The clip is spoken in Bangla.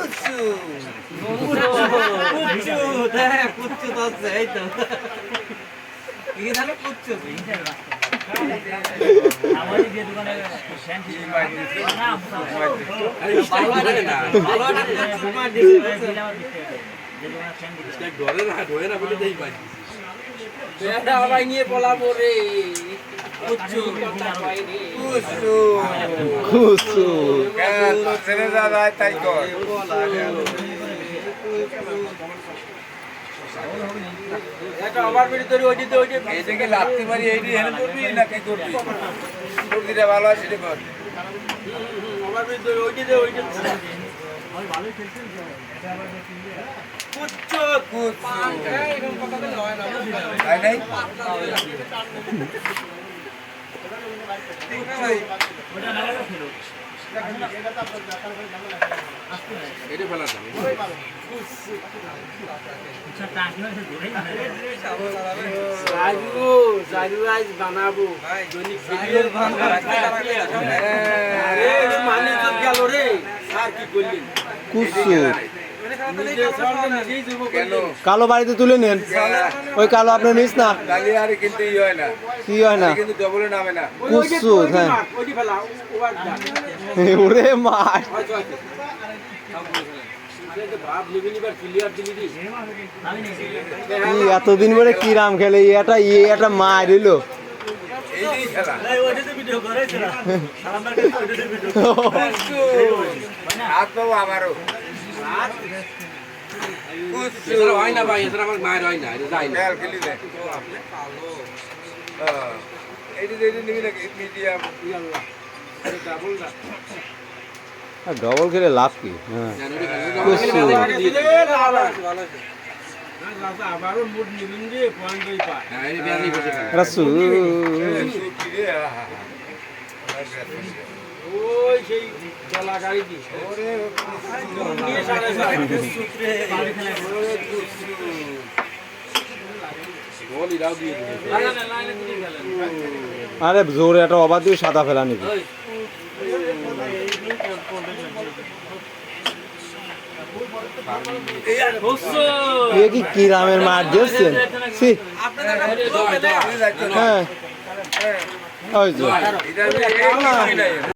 কুচু কুচু দেখ কুচু তো আছে এই তো কি জানো কুচু ভালো না ভালো না বলে দেই পাই সবাই নিয়ে পলাবো রে। লাত্তি মারি এইটি হেলে করবি না কি করবি তোর ভালো হয় সেটা কর আবার বেরি তোর ওই দিতে ওই দিতে কুচু কুচু এরকম কথা বলে হয় না তাই নাই? বানাবো। মানি করলি কুসু কালো বাড়িতে তুলে নেন। ওই কালো আপনি নিস না। কিন্তু ই হয় না। কি হয় না। কিন্তু ডবলে নামে না। কুসু হ্যাঁ। ওরে মার এতদিন পরে কি রাম খেলে ই একটা ই একটা মার পাবো আমারও। হয় না ভাই এছাড়া আমার মায়ের হয় না এটা যায় না হ্যাঁ। ডবল খেলে লাভ কি হ্যাঁ হ্যাঁ সেই চলা গাড়ি আরে জোরে একটা অবাধ দিয়ে সাদা ফেলা নিবি এ কি কি রামের মার দিয়েছেন হ্যাঁ ওই তো এটা আমি